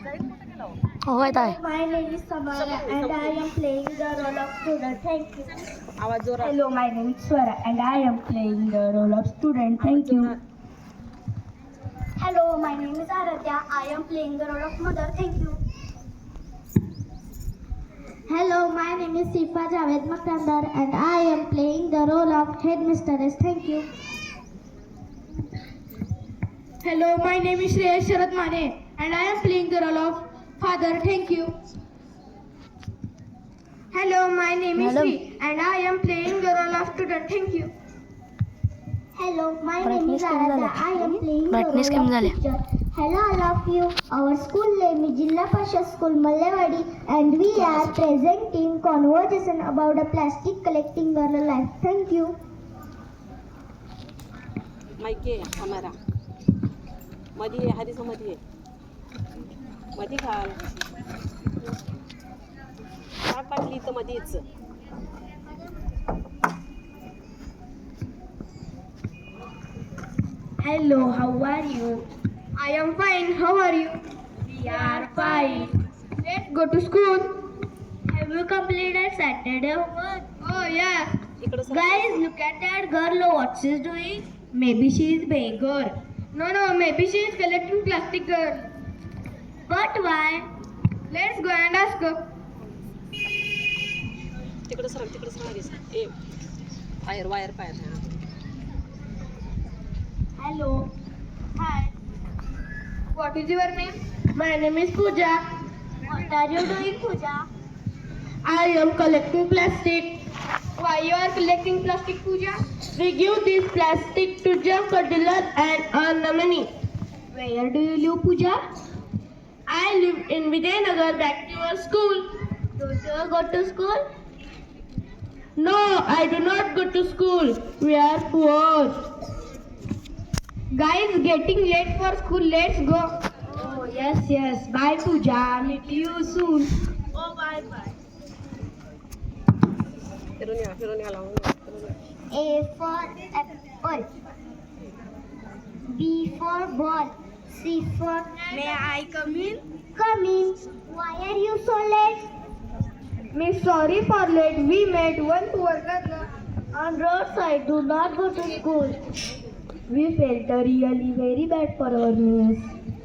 हो येत आहे my name is Samara and I am playing the role of student thank you आवाज़ जोरात hello my name is Swara and I am playing the role of student thank you hello my name is Aaradhya I am playing the role of mother thank you hello my name is Sifa Javed Makandar and I am playing the role of head mistress thank you hello my name is Shreyas Sharad Mane and I am playing the role of father. Thank you. Hello, my name is Madam. Sri and I am playing the role of student. Thank you. Hello, my name is Brightness कमी Aradhya. झाला. I am playing the role कमी of teacher. Hello, all of you. Our school name is Jilla Pasha School Mallewadi and we are presenting conversation about a plastic collecting girl life. Thank you. माहिती आहे camera मध्ये हरीचा मध्ये ये. मधी घाल टाक बाटली तर मधीच hello how are you I am fine how are you we are fine let go to school have you completed Saturday homework oh yeah Guys, look at that girl. Look what she's doing. Maybe she is beggar. No, no. Maybe she is collecting plastic girl. But why? Let's go and ask her. तिकडं sir तिकडं sir हरीच a wire wire pier Hello. Hi. What is your name? My name is Pooja. What are you doing, Pooja? I am collecting plastic. Why you are collecting plastic, Pooja? We give this plastic to junk dealer and earn the money. Where do you live, Pooja? I live in Vijaynagar back to your school. Do you go to school? No, I do not go to school. We are poor. Guys, getting late for school. Let's go. Oh, yes, yes. Bye, Pooja. Meet you soon. Oh, bye, bye. A for apple. B for ball. C for May I come in? Come in. Why are you so late? Me sorry for late. We met one poor on roadside. Do not go to school. We felt really very bad for our miss.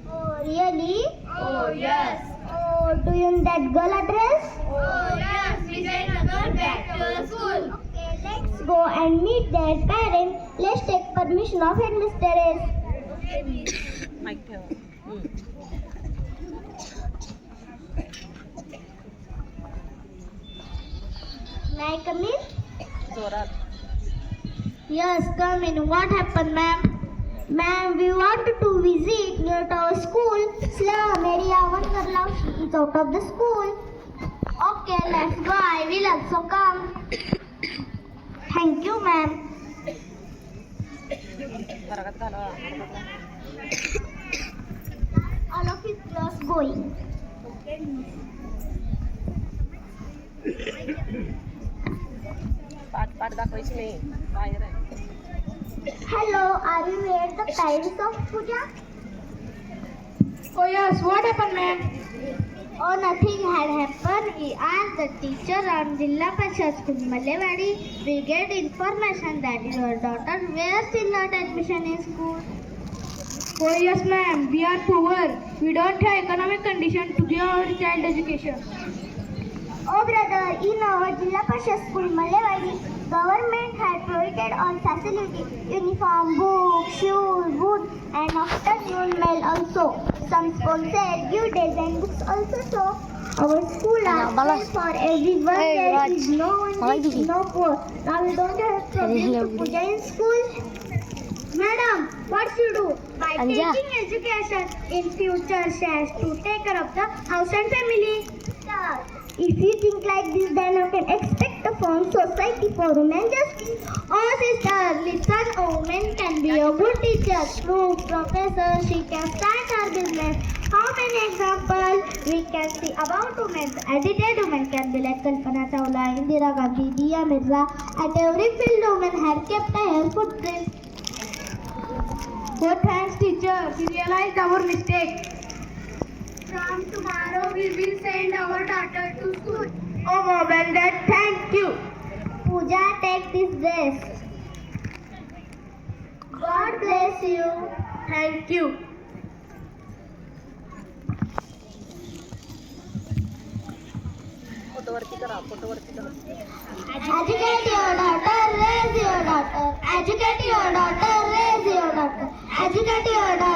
Oh really? Oh yes. Oh, do you know that girl address? Oh yes, we sent a girl back to school. Okay, let's go and meet their parents. Let's take permission of headmistress. Okay, Mike Pill. May I come in? Zorat. Yes, come in. What happened, ma'am? Ma'am, we wanted to visit near to our school. Slum area one Karlav is out of the school. Okay, let's go. I will also come. Thank you, ma'am all of his class going. Hello, are you at the parents of Puja? Oh yes, what happened ma'am? Oh, nothing had happened. We asked the teacher on Jilla School, Kumalewadi. We get information that your daughter was still not admission in school. Oh yes, ma'am. We are poor. We don't have economic condition to give our child education. Oh brother, in our Jilla Pasha School Malewadi, government had provided all facilities, uniform, books, shoes, boots, and afternoon meal also. Some schools said give days and books also so. Our school are Now, free for everyone. Hey, there Raj. is no one Malay rich, no poor. Now we don't have problem to lovely. puja in school. Madam, what you do? By Anja. taking education in future says to take care of the house and family. Sir, if you think like this, then you can expect to form society for women justice. Oh, sister, listen, a woman can be a good teacher, true professor. She can start her business. How many examples we can see about women? Edited women can be like Kalpana Chawla, Indira Gandhi, Dia Mirza. At every field, women have kept a hair footprint. Oh, thanks, teacher. We realized our mistake. From tomorrow we will send our daughter to school. Oh, mom and dad, thank you. Pooja, take this dress. God bless you. Thank you. Photo वरती करा photo वरती करा Educate your daughter, raise your daughter. Educate your daughter, raise your daughter. Educate your daughter,